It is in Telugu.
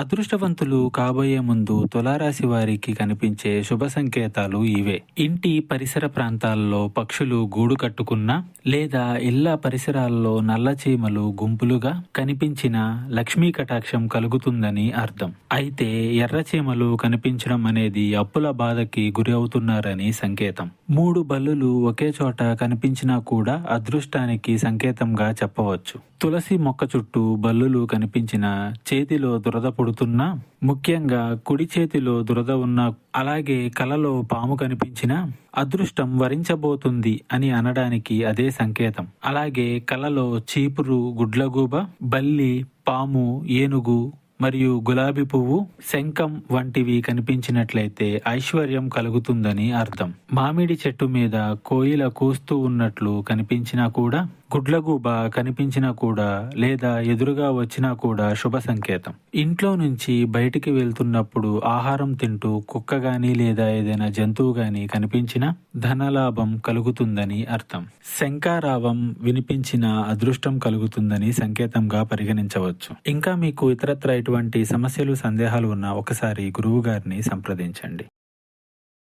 అదృష్టవంతులు కాబోయే ముందు తులారాశి వారికి కనిపించే శుభ సంకేతాలు ఇవే. ఇంటి పరిసర ప్రాంతాల్లో పక్షులు గూడు కట్టుకున్నా లేదా ఇళ్ళ పరిసరాల్లో నల్లచీమలు గుంపులుగా కనిపించిన లక్ష్మీ కటాక్షం కలుగుతుందని అర్థం. అయితే ఎర్రచీమలు కనిపించడం అనేది అప్పుల బాధకి గురి అవుతున్నారని సంకేతం. మూడు బల్లులు ఒకే చోట కనిపించినా కూడా అదృష్టానికి సంకేతంగా చెప్పవచ్చు. తులసి మొక్క చుట్టూ బల్లులు కనిపించిన చేతిలో దురదపుడు పడుతున్నా ముఖ్యంగా కుడి చేతిలో దురద ఉన్న అలాగే కలలో పాము కనిపించినా అదృష్టం వరించబోతుంది అని అనడానికి అదే సంకేతం. అలాగే కలలో చీపురు గుడ్లగూబ బల్లి పాము ఏనుగు మరియు గులాబీ పువ్వు శంఖం వంటివి కనిపించినట్లయితే ఐశ్వర్యం కలుగుతుందని అర్థం. మామిడి చెట్టు మీద కోయిల కూస్తూ ఉన్నట్లు కనిపించినా కూడా గుడ్లగూబ కనిపించినా కూడా లేదా ఎదురుగా వచ్చినా కూడా శుభ సంకేతం. ఇంట్లో నుంచి బయటికి వెళ్తున్నప్పుడు ఆహారం తింటూ కుక్క గాని లేదా ఏదైనా జంతువు గాని కనిపించినా ధనలాభం కలుగుతుందని అర్థం. శంకారావం వినిపించిన అదృష్టం కలుగుతుందని సంకేతంగా పరిగణించవచ్చు. ఇంకా మీకు ఇతరత్ర ఇటువంటి సమస్యలు సందేహాలు ఉన్నా ఒకసారి గురువు గారిని సంప్రదించండి.